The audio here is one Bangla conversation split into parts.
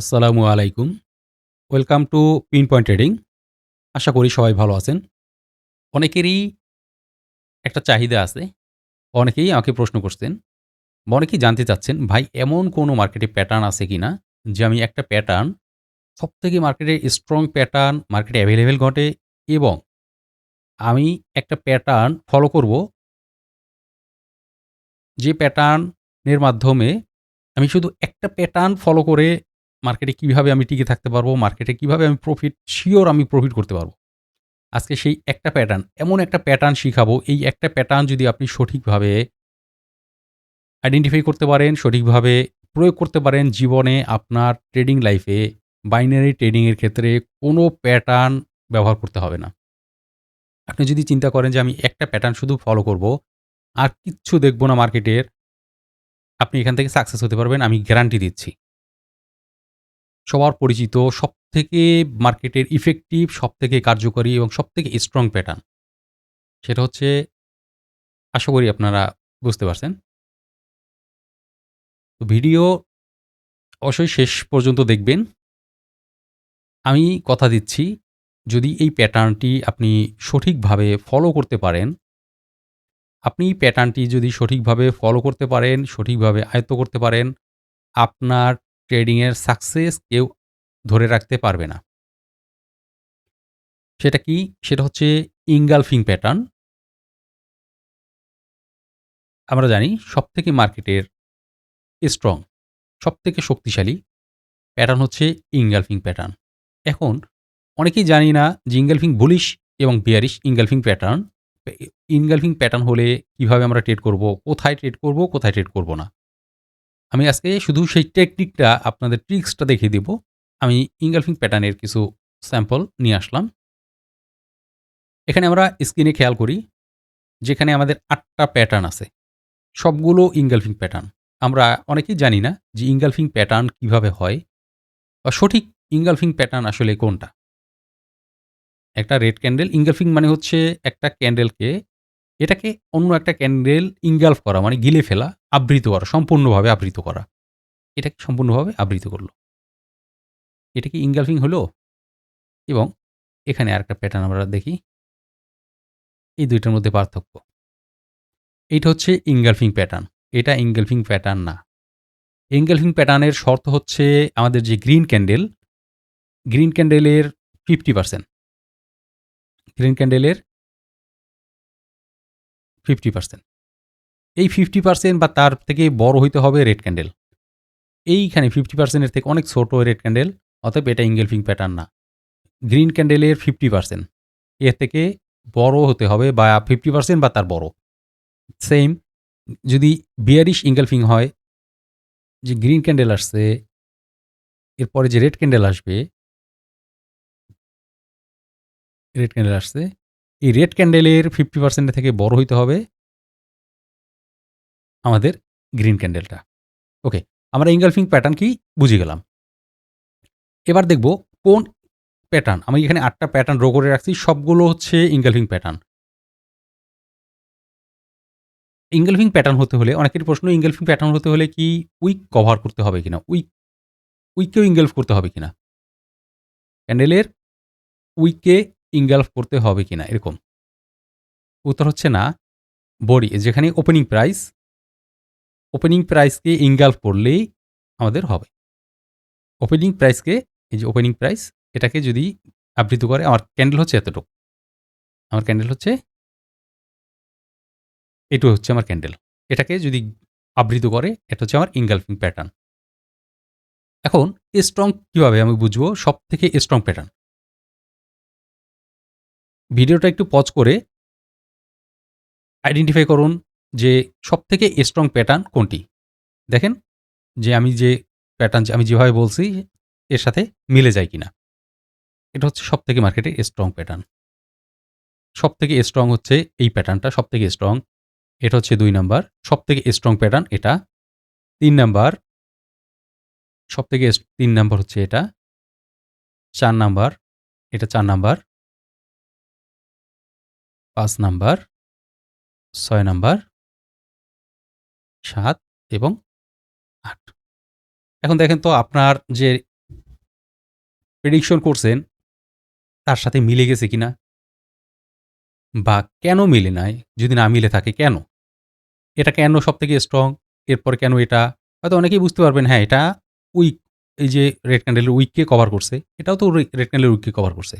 আসসালামু আলাইকুম। Welcome to pin point trading. আশা করি সবাই ভালো আছেন। অনেকেরই একটা চাহিদা আছে। অনেকেই আমাকে প্রশ্ন করছেন অনেকেই জানতে চাচ্ছেন, ভাই এমন কোনো মার্কেটে প্যাটার্ন আছে কি না যে আমি একটা প্যাটার্ন সবথেকে মার্কেটে স্ট্রং প্যাটার্ন মার্কেটে অ্যাভেলেবেল ঘটে এবং আমি একটা প্যাটার্ন ফলো করব যে প্যাটার্নের মাধ্যমে আমি শুধু একটা প্যাটার্ন ফলো করে মার্কেটে কীভাবে আমি টিকে থাকতে পারব, মার্কেটে কীভাবে আমি প্রফিট শিওর আমি প্রফিট করতে পারব। আজকে সেই একটা প্যাটার্ন, এমন একটা প্যাটার্ন শিখাবো, এই একটা প্যাটার্ন যদি আপনি সঠিকভাবে আইডেন্টিফাই করতে পারেন, সঠিকভাবে প্রয়োগ করতে পারেন জীবনে আপনার ট্রেডিং লাইফে, বাইনারি ট্রেডিংয়ের ক্ষেত্রে কোনো প্যাটার্ন ব্যবহার করতে হবে না। আপনি যদি চিন্তা করেন যে আমি একটা প্যাটার্ন শুধু ফলো করব, আর কিচ্ছু দেখব না মার্কেটের, আপনি এখান থেকে সাকসেস হতে পারবেন আমি গ্যারান্টি দিচ্ছি। সবার পরিচিত সবথেকে মার্কেটের ইফেক্টিভ, সবথেকে কার্যকরী এবং সবথেকে স্ট্রং প্যাটার্ন। সেটা হচ্ছে আশা করি আপনারা বুঝতে পারছেন। তো ভিডিও অবশ্যই শেষ পর্যন্ত দেখবেন। আমি কথা দিচ্ছি, যদি এই প্যাটার্নটি আপনি সঠিকভাবে ফলো করতে পারেন আপনি প্যাটার্নটি যদি সঠিকভাবে ফলো করতে পারেন, সঠিকভাবে আয়ত্ত করতে পারেন, আপনার ট্রেডিংয়ের সাকসেস কেউ ধরে রাখতে পারবে না। সেটা কি? সেটা হচ্ছে ইঙ্গালফিং প্যাটার্ন। আমরা জানি সবথেকে মার্কেটের স্ট্রং, সবথেকে শক্তিশালী প্যাটার্ন হচ্ছে ইঙ্গালফিং প্যাটার্ন। এখন অনেকেই জানি না যে ইঙ্গালফিং বুলিশ এবং bearish engulfing pattern engulfing pattern হলে কীভাবে আমরা ট্রেড করব, কোথায় ট্রেড করব, কোথায় ট্রেড করব না। আমি আজকে শুধু সেই টেকনিকটা আপনাদের ট্রিক্সটা দেখিয়ে দেব। আমি ইঙ্গালফিং প্যাটার্নের কিছু স্যাম্পল নিয়ে আসলাম। এখানে আমরা স্ক্রিনে খেয়াল করি, যেখানে আমাদের আটটা প্যাটার্ন আছে। সবগুলো ইঙ্গালফিং প্যাটার্ন। আমরা অনেকেই জানি না যে ইঙ্গালফিং প্যাটার্ন কীভাবে হয় বা সঠিক ইঙ্গালফিং প্যাটার্ন আসলে কোনটা? একটা রেড ক্যান্ডেল ইঙ্গালফিং মানে হচ্ছে একটা ক্যান্ডেলকে এটাকে অন্য একটা ক্যান্ডেল ইঙ্গালফ করা মানে গিলে ফেলা, আবৃত করা, সম্পূর্ণভাবে আবৃত করা। এটাকে সম্পূর্ণভাবে আবৃত করল এটা কি ইঙ্গালফিং হলো? এবং এখানে আর একটা প্যাটার্ন আমরা দেখি। এই দুইটার মধ্যে পার্থক্য। এইটা হচ্ছে ইঙ্গালফিং প্যাটার্ন। এটা ইঙ্গালফিং প্যাটার্ন না। ইঙ্গালফিং প্যাটার্নের শর্ত হচ্ছে আমাদের যে গ্রিন ক্যান্ডেল, গ্রিন ক্যান্ডেলের 50% গ্রিন ক্যান্ডেলের 50% এই 50% বা তার থেকে বড় হইতে হবে রেড ক্যান্ডেল। এইখানে 50% এর থেকে অনেক ছোট রেড ক্যান্ডেল, অতএব এটা ইঙ্গেলফিং প্যাটার্ন না। গ্রিন ক্যান্ডেলের 50% এর থেকে বড় হতে হবে বা 50% বা তার বড়। সেম যদি বিয়ারিশ ইঙ্গেলফিং হয়, যে গ্রিন ক্যান্ডেল আসছে, এরপরে যে রেড ক্যান্ডেল আসবে রেড ক্যান্ডেল আসছে। এই রেড ক্যান্ডেলের 50% এর থেকে বড় হইতে হবে আমাদের গ্রিন ক্যান্ডেলটা। ওকে, আমরা ইঙ্গালফিং প্যাটার্ন কি বুঝে গেলাম। এবার দেখব কোন প্যাটার্ন আমি এখানে আটটা প্যাটার্ন ড্র করে রাখছি সবগুলো হচ্ছে ইঙ্গালফিং প্যাটার্ন। ইঙ্গেলফিং প্যাটার্ন হতে হলে অনেকের প্রশ্ন ইঙ্গেলফিং প্যাটার্ন হতে হলে কি উইক কভার করতে হবে কিনা? উইক উইককেও ইঙ্গেলফ করতে হবে কিনা? ক্যান্ডেলের উইককে ইনগালফ করতে হবে কিনা, এরকম। উত্তর হচ্ছে না, বডি, যেখানে ওপেনিং প্রাইস ওপেনিং প্রাইসকে ইনগালফ করলেই আমাদের হবে। ওপেনিং প্রাইসকে এই যে ওপেনিং প্রাইস এটাকে যদি আবৃত করে, আমার ক্যান্ডেল হচ্ছে এতটুকু। আমার ক্যান্ডেল হচ্ছে এটু হচ্ছে আমার ক্যান্ডেল এটাকে যদি আবৃত করে, এটা হচ্ছে আমার ইনগালফিং প্যাটার্ন এখন স্ট্রং কীভাবে আমি বুঝব? সব থেকে স্ট্রং প্যাটার্ন ভিডিওটা একটু পজ করে আইডেন্টিফাই করুন যে সব থেকে স্ট্রং প্যাটার্ন কোনটি। দেখেন যে আমি যে প্যাটার্ন আমি যেভাবে বলছি, এর সাথে মিলে যায় কিনা। এটা হচ্ছে সব থেকে মার্কেটে স্ট্রং প্যাটার্ন সব থেকে স্ট্রং হচ্ছে এই প্যাটার্নটা সব থেকে স্ট্রং এটা হচ্ছে দুই নাম্বার সব থেকে স্ট্রং প্যাটার্ন এটা, তিন নাম্বার সব থেকে তিন নাম্বার হচ্ছে এটা, চার নাম্বার এটা চার নাম্বার পাঁচ নাম্বার, ছয় নাম্বার, সাত এবং আট। এখন দেখেন তো আপনার যে প্রেডিকশন করছেন, তার সাথে মিলে গেছে কিনা? বা কেন মিলে নাই? যদি না মিলে থাকে কেন? এটা কেন সব থেকে স্ট্রং এরপর কেন এটা? হয়তো অনেকেই বুঝতে পারবেন হ্যাঁ এটা উইক এই যে রেড ক্যান্ডেলের উইককে কভার করছে, এটাও তো রেড ক্যান্ডেলের উইককে কভার করছে।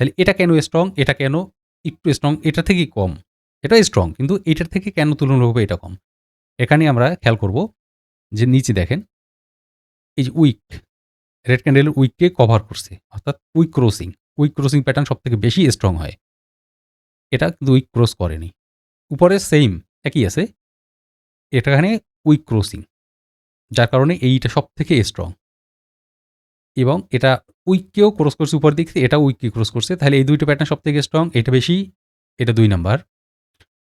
তাহলে এটা কেন স্ট্রং এটা কেন একটু স্ট্রং এটা থেকে কম। এটা স্ট্রং কিন্তু এটার থেকে কেন তুলনাভাবে এটা কম? এখানে আমরা খেয়াল করব যে নিচে দেখেন, এই যে উইক রেড ক্যান্ডেলের উইককে কভার করছে, অর্থাৎ wick crossing wick crossing pattern সব থেকে বেশি স্ট্রং হয়। এটা কিন্তু উইক ক্রস করেনি। উপরে সেম একই আছে। এখানে উইক ক্রসিং যার কারণে এইটা সব থেকে স্ট্রং এবং এটা উইককেও ক্রস করছে উপর দিক থেকে এটা উইককে ক্রস করছে। তাহলে এই দুইটা প্যাটার্ন সব থেকে স্ট্রং এটা বেশি, এটা দুই নাম্বার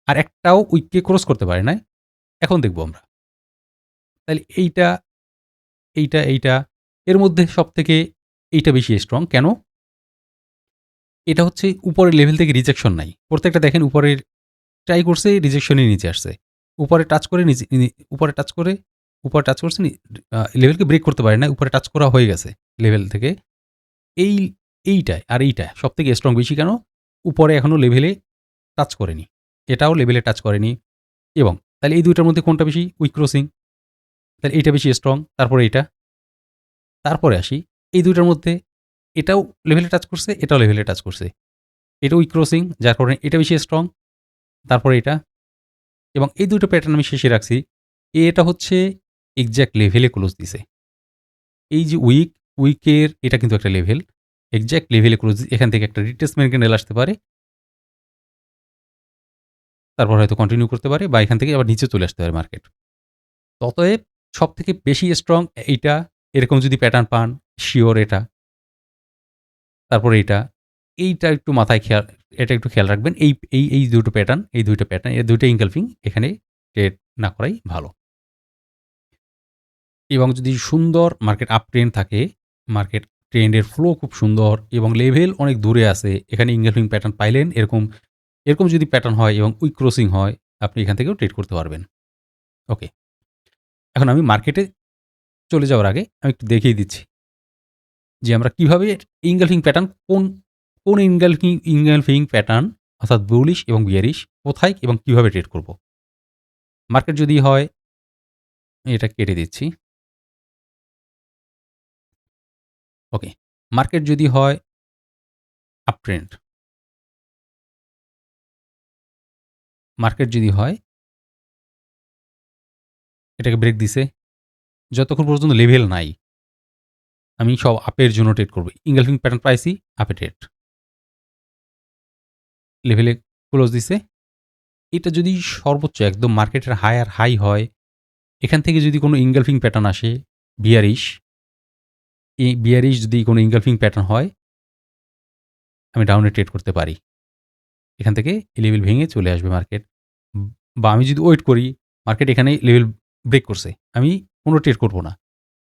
আর একটাও উইককে ক্রস করতে পারে না এখন দেখব আমরা। তাহলে এইটা এইটা এইটা, এর মধ্যে সব থেকে এইটা বেশি স্ট্রং কেন? এটা হচ্ছে উপরের লেভেল থেকে রিজেকশন নাই। প্রত্যেকটা দেখেন উপরের ট্রাই করছে রিজেকশনই নিচে আসছে। উপরে টাচ করে, নিচে উপরে টাচ করে উপরে টাচ করছে লেভেলকে ব্রেক করতে পারে না উপরে টাচ করা হয়ে গেছে লেভেল থেকে। এই এইটায় আর এইটায় সব থেকে স্ট্রং বেশি কেন? উপরে এখনও লেভেলে টাচ করেনি। এটাও লেভেলে টাচ করেনি। এবং তাহলে এই দুইটার মধ্যে কোনটা বেশি? উইক ক্রসিং তাহলে এইটা বেশি স্ট্রং তারপরে এইটা। তারপরে আসি, এই দুইটার মধ্যে এটাও লেভেলে টাচ করছে, এটাও লেভেলে টাচ করছে। এটা উইক ক্রসিং যার কারণে এটা বেশি স্ট্রং তারপরে এটা। এবং এই দুটো প্যাটার্ন আমি শেষে রাখছি। এটা হচ্ছে এক্স্যাক্ট লেভেলে ক্লোজ দিছে। এই যে উইক উইকের এটা কিন্তু একটা লেভেল এক্স্যাক্ট লেভেলে ক্লোজ এখান থেকে একটা রিটেসমেন্ট ক্যান্ডেল আসতে পারে। তারপর হয়তো কন্টিনিউ করতে পারে বা এখান থেকে আবার নিচে চলে আসতে পারে মার্কেট ততএব সব থেকে বেশি স্ট্রং এইটা, এরকম যদি প্যাটার্ন পান শিওর এটা। তারপরে এইটা এইটা একটু মাথায় খেয়াল, এটা একটু খেয়াল রাখবেন, এই এই এই দুটো প্যাটার্ন এই দুইটা প্যাটার্ন এই দুইটা ইনকালফিং এখানে ট্রেড না করাই ভালো। এবং যদি সুন্দর মার্কেট আপ ট্রেন্ড থাকে মার্কেট ট্রেন্ডের ফ্লো খুব সুন্দর এবং লেভেল অনেক দূরে আছে, এখানে ইনকালফিং প্যাটার্ন পাইলেন, এরকম এরকম যদি প্যাটার্ন হয় এবং উইক ক্রসিং হয়, আপনি এখান থেকেও ট্রেড করতে পারবেন। ওকে এখন আমি মার্কেটে চলে যাওয়ার আগে আমি একটু দেখিয়ে দিচ্ছি যে আমরা কীভাবে ইনগালফিং প্যাটার্ন কোন কোন ইনগালফিং ইনগালফিং প্যাটার্ন অর্থাৎ বুলিশ এবং বিয়ারিশ কোথায় এবং কীভাবে ট্রেড করব। মার্কেট যদি হয়, এটা কেটে দিচ্ছি। ওকে, মার্কেট যদি হয় আপ ট্রেন্ড মার্কেট যদি হয়, এটাকে ব্রেক দিছে। যতক্ষণ পর্যন্ত লেভেল নাই, আমি সব আপের জন্য ট্রেড করব। ইঙ্গেলফিং প্যাটার্ন প্রাইসই আপে ট্রেড লেভেলে ক্লোজ দিছে। এটা যদি সর্বোচ্চ একদম মার্কেটের হাই আর হাই হয়, এখান থেকে যদি কোনো ইঙ্গেলফিং প্যাটার্ন আসে বিয়ারিশ বিয়ারিশ যদি কোনো ইঙ্গেলফিং প্যাটার্ন হয়, আমি ডাউনে ট্রেড করতে পারি। এখান থেকে এই লেভেল ভেঙে চলে আসবে মার্কেট বা আমি যদি ওয়েট করি মার্কেট এখানে লেভেল ব্রেক করছে, আমি কোনো ট্রেড করব না।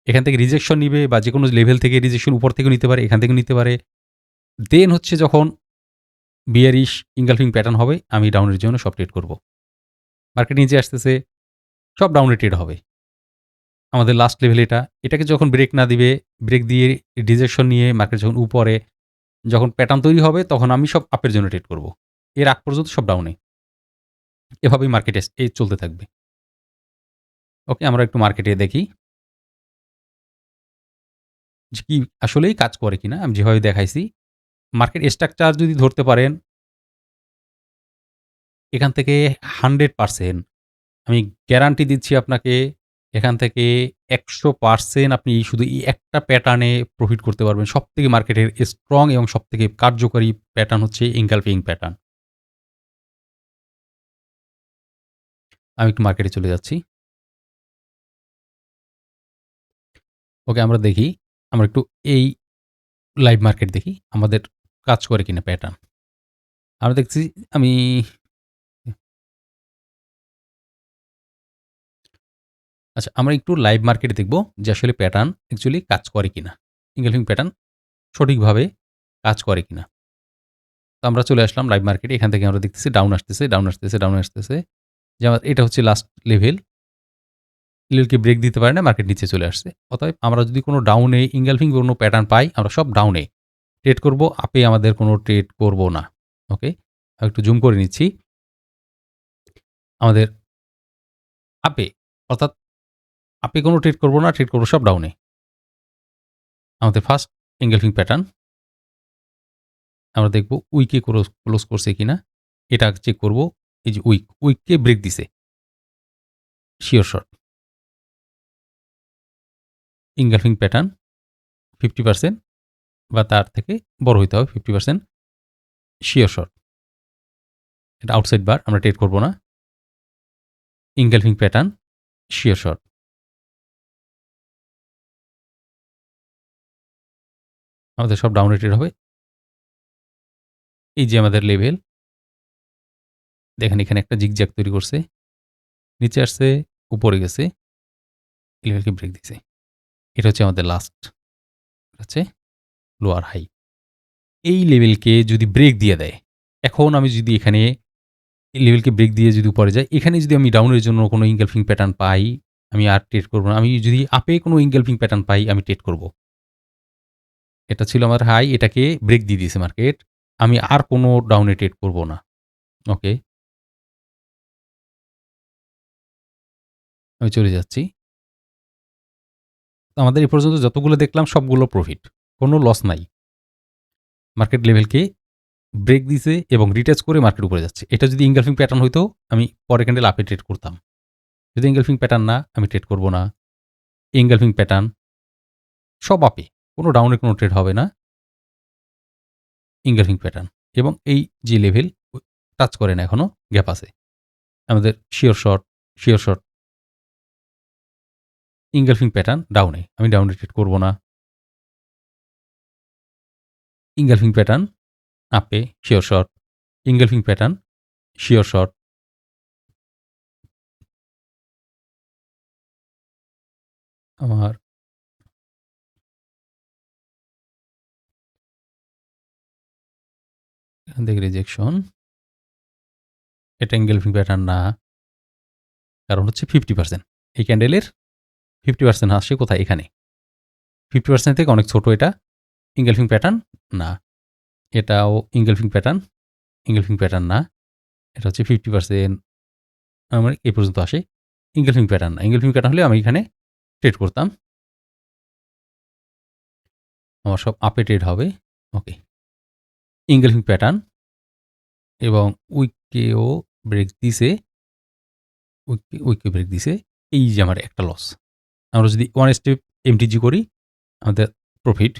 এখান থেকে রিজেকশন নিবে বা যে কোনো লেভেল থেকে রিজেকশন উপর থেকে নিতে পারে, এখান থেকে নিতে পারে। দেন হচ্ছে যখন বিয়ারিশ ইঙ্গালফিং প্যাটার্ন হবে, আমি ডাউনের জন্য সব ট্রেড করব। মার্কেট নিচে আসতেছে, সব ডাউনে ট্রেড হবে। আমাদের লাস্ট লেভেল এটা। এটাকে যখন ব্রেক না দিবে ব্রেক দিয়ে রিজেকশন নিয়ে মার্কেট যখন উপরে, যখন প্যাটার্ন তৈরি হবে, তখন আমি সব আপের জন্য ট্রেড করব। এর আগ পর্যন্ত সব ডাউনে এভাবেই মার্কেটে এই চলতে থাকবে। ওকে আমরা একটু মার্কেটে দেখি। যে কি আসলেই কাজ করে কিনা, আমি যেভাবে দেখাইছি। মার্কেট স্ট্রাকচার যদি ধরতে পারেন, এখান থেকে হান্ড্রেড পারসেন্ট আমি গ্যারান্টি দিচ্ছি আপনাকে এখান থেকে একশো পার্সেন্ট আপনি শুধু এই একটা প্যাটার্নে প্রফিট করতে পারবেন। সব থেকে মার্কেটের স্ট্রং এবং সব থেকে কার্যকরী প্যাটার্ন হচ্ছে ইনকালপিং প্যাটার্ন আমি একটু মার্কেটে চলে যাচ্ছি। ওকে, আমরা দেখি, আমরা একটু এই লাইভ মার্কেট দেখি, আমাদের কাজ করে কিনা প্যাটার্ন আমরা দেখছি, আমি আচ্ছা আমরা একটু লাইভ মার্কেটে দেখব যে আসলে প্যাটার্ন অ্যাকচুয়ালি কাজ করে কিনা। ইনগেলফিং প্যাটার্ন সঠিকভাবে কাজ করে কিনা। তো আমরা চলে আসলাম লাইভ মার্কেটে এখান থেকে আমরা দেখতেছি ডাউন আসতেছে ডাউন আসতেছে ডাউন আসতেছে। যে আমার, এটা হচ্ছে লাস্ট লেভেল লেভেলকে ব্রেক দিতে পারে না মার্কেট নিচে চলে আসছে। অতএব আমরা যদি কোনো ডাউনে ইঙ্গালফিং কোনো প্যাটার্ন পাই, আমরা সব ডাউনে ট্রেড করব আপে আমাদের কোনো ট্রেড করব না। ওকে একটু জুম করে নিচ্ছি। আমাদের আপে অর্থাৎ আপে কোনো ট্রেড করব না ট্রেড করব সব ডাউনে আমাদের ফার্স্ট এঙ্গেলফিং প্যাটার্ন আমরা দেখব উইকে ক্লোজ করছে কিনা। এটা চেক করব, এই যে উইক উইককে ব্রেক দিছে। Sure shot engulfing pattern fifty percent বা তার থেকে বড় হইতে হবে ফিফটি পার্সেন্ট শিওর শর্ট এটা আউটসাইড বার আমরা ট্রেড করব না। ইঙ্গালফিং প্যাটার্ন শিওর শর্ট আমাদের সব ডাউন হবে। এই যে আমাদের লেভেল দেখেন এখানে একটা জিগজ্যাক তৈরি করছে। নিচে আসছে, উপরে গেছে লেভেলকে ব্রেক দিছে। এটা হচ্ছে আমাদের লাস্ট হচ্ছে লোয়ার হাই এই লেভেলকে যদি ব্রেক দিয়ে দেয়, এখন আমি যদি এখানে এই লেভেলকে ব্রেক দিয়ে যদি উপরে যাই, এখানে যদি আমি ডাউনের জন্য কোনো ইঙ্গেলফিং প্যাটার্ন পাই, আমি আর ট্রেড করব না। আমি যদি আপে কোনো ইঙ্গেলফিং প্যাটার্ন পাই, আমি ট্রেড করব। এটা ছিল আমার হাই, এটাকে ব্রেক দিয়ে দিয়েছে মার্কেট আমি আর কোনো ডাউনে ট্রেড করব না ওকে আমি চলে যাচ্ছি। আমাদের এ পর্যন্ত যতগুলো দেখলাম, সবগুলো প্রফিট কোনো লস নাই। মার্কেট লেভেলকে ব্রেক দিছে এবং রিটাচ করে মার্কেট উপরে যাচ্ছে। এটা যদি ইঙ্গালফিং প্যাটার্ন হইতো, আমি পরে ক্যান্ডেল আপে ট্রেড করতাম। যদি ইঙ্গালফিং প্যাটার্ন না, আমি ট্রেড করব না। ইঙ্গালফিং প্যাটার্ন সব আপে কোনো ডাউনে কোনো ট্রেড হবে না। ইঙ্গালফিং প্যাটার্ন এবং এই যে লেভেল টাচ করে না এখনও গ্যাপ আছে। আমাদের sure shot sure shot engulfing pattern ডাউনে আমি ডাউনে ট্রেড করব না। ইঙ্গালফিং প্যাটার্ন আপে sure shot engulfing pattern sure shot আমার এখান থেকে রিজেকশন এটা এঙ্গেলফিং প্যাটার্ন না। কারণ হচ্ছে ফিফটি পার্সেন্ট এই ক্যান্ডেলের ফিফটি পার্সেন্ট আসছে কোথায়? এখানে। ফিফটি পার্সেন্ট থেকে অনেক ছোট এটা। ইঙ্গেলফিং প্যাটার্ন না। এটাও ইঙ্গেলফিং প্যাটার্ন ইঙ্গেলফিং প্যাটার্ন না। এটা হচ্ছে ফিফটি পার্সেন্ট আমার এই পর্যন্ত আসে। ইঙ্গেলফিং প্যাটার্ন না। ইঙ্গেলফিং প্যাটার্ন হলে আমি এখানে ট্রেড করতাম। আমার সব আপে ট্রেড হবে। ওকে ইঙ্গেলফিং প্যাটার্ন এবং উইককেও ব্রেক দিছে। উইককে উইককে ব্রেক দিছে। এই যে আমার একটা লস আমরা যদি ওয়ান স্টেপ এমটিজি করি, আমাদের profit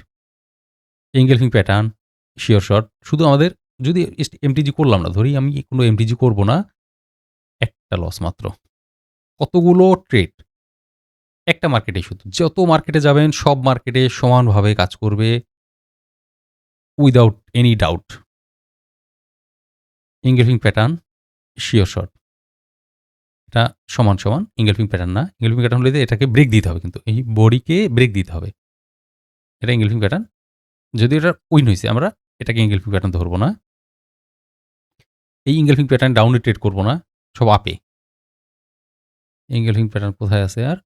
engulfing pattern sure shot শুধু আমাদের যদি এমটিজি করলাম না, ধরি আমি কোনো এমটিজি করব না, একটা লস মাত্র। কতগুলো ট্রেড একটা মার্কেটে শুধু। যত মার্কেটে যাবেন, সব মার্কেটে সমানভাবে কাজ করবে without any doubt engulfing pattern sure shot এটা সমান সমান ইঙ্গেলফিং প্যাটার্ন না। ইঙ্গেলফিং প্যাটার্ন হলে এটাকে ব্রেক দিতে হবে কিন্তু। এই বডিকে ব্রেক দিতে হবে। এটা ইঙ্গেলফিং প্যাটার্ন যদি এটা উইন হয়েছে আমরা এটাকে ইঙ্গেলফিং প্যাটার্ন ধরবো না। এই ইঙ্গেলফিং প্যাটার্ন ডাউনে ট্রেড করব না। সব আপে। ইঙ্গেলফিং প্যাটার্ন কোথায় আছে আর?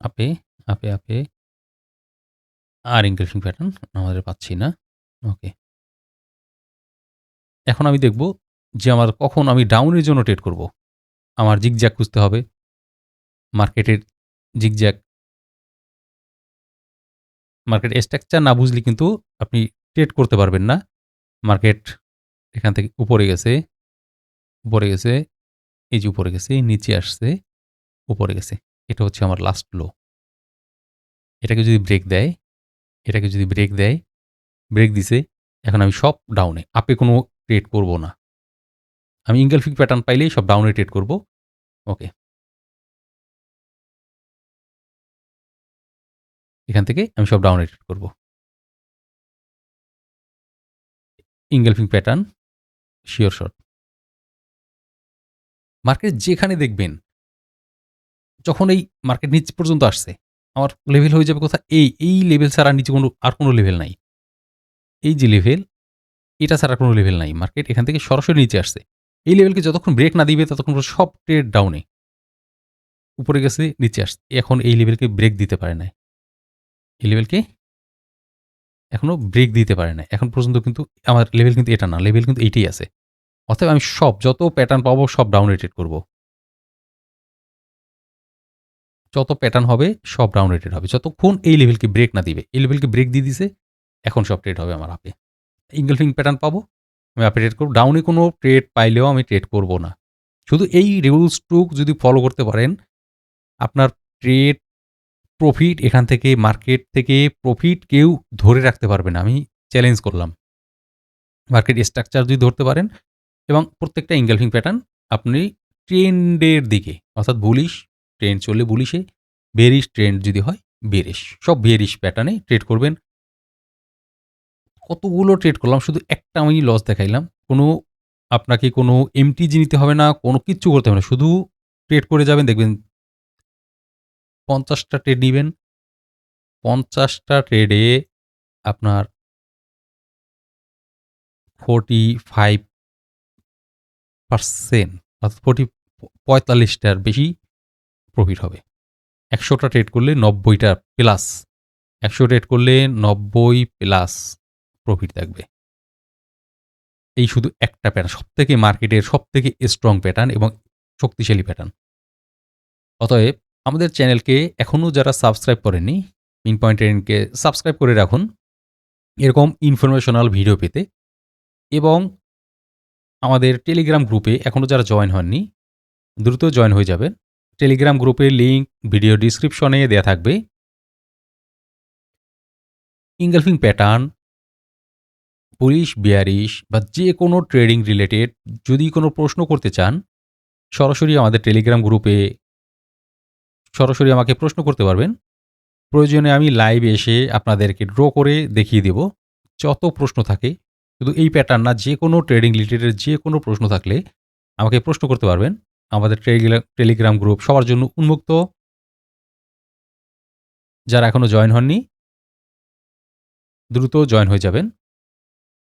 আপে আপে আপে। আর ইঙ্গেলফিং প্যাটার্ন আমাদের পাচ্ছি না। ওকে এখন আমি দেখব যে আমার কখন আমি ডাউনের জন্য ট্রেড করব। আমার জিগজ্যাক খুঁজতে হবে। মার্কেটের জিগজ্যাক মার্কেট স্ট্রাকচার না বুঝলে কিন্তু আপনি ট্রেড করতে পারবেন না। মার্কেট এখান থেকে উপরে গেছে উপরে গেছে, এই যে উপরে গেছে, নিচে আসছে, উপরে গেছে। এটা হচ্ছে আমার লাস্ট লো এটাকে যদি ব্রেক দেয়, এটাকে যদি ব্রেক দেয় ব্রেক দিছে, এখন আমি সব ডাউনে আপে কোনো ট্রেড করব না। আমি ইঙ্গেলফিক প্যাটার্ন পাইলেই সব ডাউনে ট্রেড করব। ওকে এখান থেকে আমি সব ডাউনে ট্রেড করব। Engulfing pattern sure shot market যেখানে দেখবেন, যখন এই মার্কেট নিচ পর্যন্ত আসছে, আমার লেভেল হয়ে যাবে কোথায়? এই এই লেভেল ছাড়া নিচে কোনো, আর কোনো লেভেল নাই। এই যে লেভেল এটা ছাড়া কোনো লেভেল নাই। মার্কেট এখান থেকে সরাসরি নিচে আসছে। এই লেভেলকে যতক্ষণ ব্রেক না দিবে, ততক্ষণ সব ট্রেড ডাউনে উপরে গেছে, নিচে আসছে। এখন এই লেভেলকে ব্রেক দিতে পারে না এই লেভেলকে এখনও ব্রেক দিতে পারে না এখন পর্যন্ত কিন্তু আমার লেভেল কিন্তু এটা না লেভেল কিন্তু এইটাই আছে। অতএব আমি সব, যত প্যাটার্ন পাবো, সব ডাউন রেটেড করব। যত প্যাটার্ন হবে, সব ডাউন রেটেড হবে। যতক্ষণ এই লেভেলকে ব্রেক না দিবে, এই লেভেলকে ব্রেক দিয়ে দিছে, এখন সব ট্রেড হবে আমার আপে ইঙ্গেলফিং প্যাটার্ন পাবো। আমি আপে ট্রেড করব ডাউনে কোনো ট্রেড পাইলেও আমি ট্রেড করব না। শুধু এই রুলস টুক যদি ফলো করতে পারেন, আপনার ট্রেড প্রফিট এখান থেকে মার্কেট থেকে প্রফিট কেউ ধরে রাখতে পারবে না। আমি চ্যালেঞ্জ করলাম। মার্কেট স্ট্রাকচার যদি ধরতে পারেন এবং প্রত্যেকটা ইঙ্গেলফিং প্যাটার্ন আপনি ট্রেন্ডের দিকে, অর্থাৎ বুলিশ ট্রেন্ড চললে বুলিশে বেরিশ ট্রেন্ড যদি হয় বেরিশ সব বেরিশ প্যাটার্নে ট্রেড করবেন। কতগুলো ট্রেড করলাম, শুধু একটা আমি লস দেখাইলাম। কোনো আপনাকে কোনো এমটিজি নিতে হবে না, কোনো কিচ্ছু করতে হবে না, শুধু ট্রেড করে যাবেন, দেখবেন পঞ্চাশটা ট্রেড নেবেন। পঞ্চাশটা ট্রেডে আপনার ফোরটি ফাইভ পার্সেন্ট অর্থাৎ ফোরটি পঁয়তাল্লিশটার বেশি প্রফিট হবে। একশোটা ট্রেড করলে নব্বইটা প্লাস একশো ট্রেড করলে নব্বই প্লাস প্রফিট থাকবে। এই শুধু একটা প্যাটার্ন সব থেকে মার্কেটের সব থেকে স্ট্রং প্যাটার্ন এবং শক্তিশালী প্যাটার্ন অতএব আমাদের চ্যানেলকে এখনও যারা সাবস্ক্রাইব করেননি পিন পয়েন্ট ট্রেনকে সাবস্ক্রাইব করে রাখুন। এরকম ইনফরমেশনাল ভিডিও পেতে। এবং আমাদের টেলিগ্রাম গ্রুপে এখনও যারা জয়েন হননি, দ্রুত জয়েন হয়ে যাবেন। টেলিগ্রাম গ্রুপের লিঙ্ক ভিডিও ডিসক্রিপশনে দেওয়া থাকবে। ইঙ্গলফিং প্যাটার্ন পুলিশ বিয়ারিশ বা যে কোনো ট্রেডিং রিলেটেড যদি কোনো প্রশ্ন করতে চান, সরাসরি আমাদের টেলিগ্রাম গ্রুপে সরাসরি আমাকে প্রশ্ন করতে পারবেন। প্রয়োজনে আমি লাইভ এসে আপনাদেরকে ড্র করে দেখিয়ে দেব যত প্রশ্ন থাকে। শুধু এই প্যাটার্ন না, যে কোনো ট্রেডিং রিলেটেড যে কোনো প্রশ্ন থাকলে আমাকে প্রশ্ন করতে পারবেন। আমাদের টেলিগ্রাম গ্রুপ সবার জন্য উন্মুক্ত। যারা এখনও জয়েন হননি, দ্রুত জয়েন হয়ে যাবেন।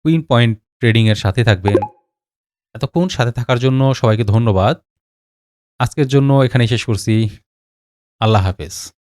কুইন পয়েন্ট ট্রেডিংয়ের সাথে থাকবেন। এতক্ষণ সাথে থাকার জন্য সবাইকে ধন্যবাদ। আজকের জন্য এখানে শেষ করছি। আল্লাহ হাফেজ।